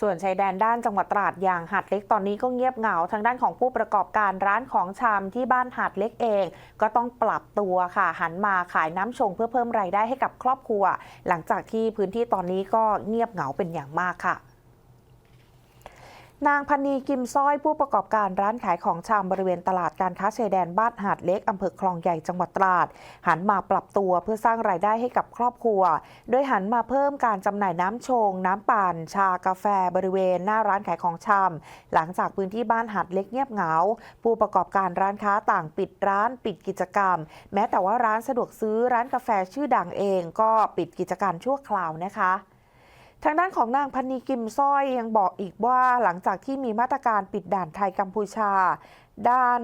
ส่วนชายแดนด้านจังหวัดตราดอย่างหาดเล็กตอนนี้ก็เงียบเหงาทางด้านของผู้ประกอบการร้านของชำที่บ้านหาดเล็กเอง ก็ต้องปรับตัวค่ะ หันมาขายน้ำชงเพื่อเพิ่มรายได้ให้กับครอบครัว หลังจากที่พื้นที่ตอนนี้ก็เงียบเหงาเป็นอย่างมากค่ะ นางพันนีกิมซ้อยผู้ประกอบการร้านขายของชำบริเวณตลาดการค้าชายแดนบ้านหาดเล็กอำเภอคลองใหญ่จังหวัดตราด หันมาปรับตัวเพื่อสร้างรายได้ให้กับครอบครัว โดยหันมาเพิ่มการจำหน่ายน้ำชง น้ำปั่นชากาแฟบริเวณหน้าร้านขายของชำหลังจากพื้นที่บ้านหาดเล็กเงียบเหงา ผู้ประกอบการร้านค้าต่างปิดร้านปิดกิจกรรม แม้แต่ว่าร้านสะดวกซื้อร้านกาแฟชื่อดังเอง ก็ปิดกิจการชั่วคราวนะคะ ทางด้านของนางพันนีกิมซ้อยยังบอกอีกว่าหลังจากที่มีมาตรการปิดด่านไทยกัมพูชา ด้าน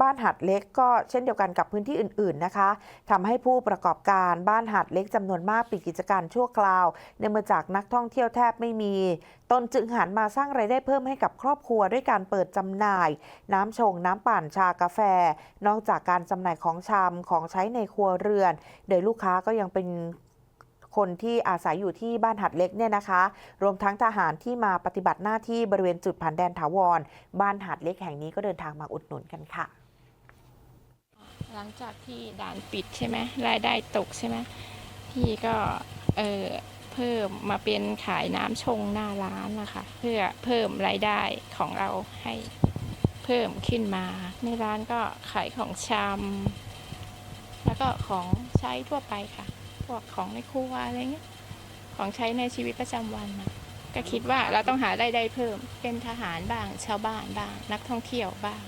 บ้านหัดเล็กก็เช่นเดียวกันกับพื้นที่อื่น ๆนะคะทำให้ผู้ประกอบการบ้านหัดเล็กจำนวนมากปิดกิจการชั่วคราว เนื่องมาจากนักท่องเที่ยวแทบไม่มี ตนจึงหันมาสร้างไรายได้เพิ่มให้กับครอบครัวด้วยการเปิดจำหน่าย น้ำชง น้ำปั่นชากาแฟ นอกจากการจำหน่ายของชำของใช้ในครัวเรือน โดยลูกค้าก็ยังเป็น คนที่อาศัยอยู่ที่บ้านหัดเล็กเนี่ยนะคะ รวมทั้งทหารที่มาปฏิบัติหน้าที่บริเวณจุดผ่านแดนถาวร บ้านหาดเล็กแห่งนี้ก็เดินทางมาอุดหนุนกันค่ะ หลังจากที่ด่านปิดใช่ไหมรายได้ตกใช่ไหมพี่ก็เออเพิ่มมาเป็นขายน้ำชงหน้าร้านนะคะ เพื่อเพิ่มรายได้ของเราให้เพิ่มขึ้นมา ในร้านก็ขายของชำแล้วก็ของใช้ทั่วไปค่ะ พวกของในครัวอะไรเงี้ยของใช้ในชีวิตประจำวันนะก็คิดว่าเราต้องหารายได้เพิ่มเป็นทหารบ้าง ชาวบ้านบ้าง นักท่องเที่ยวบ้าง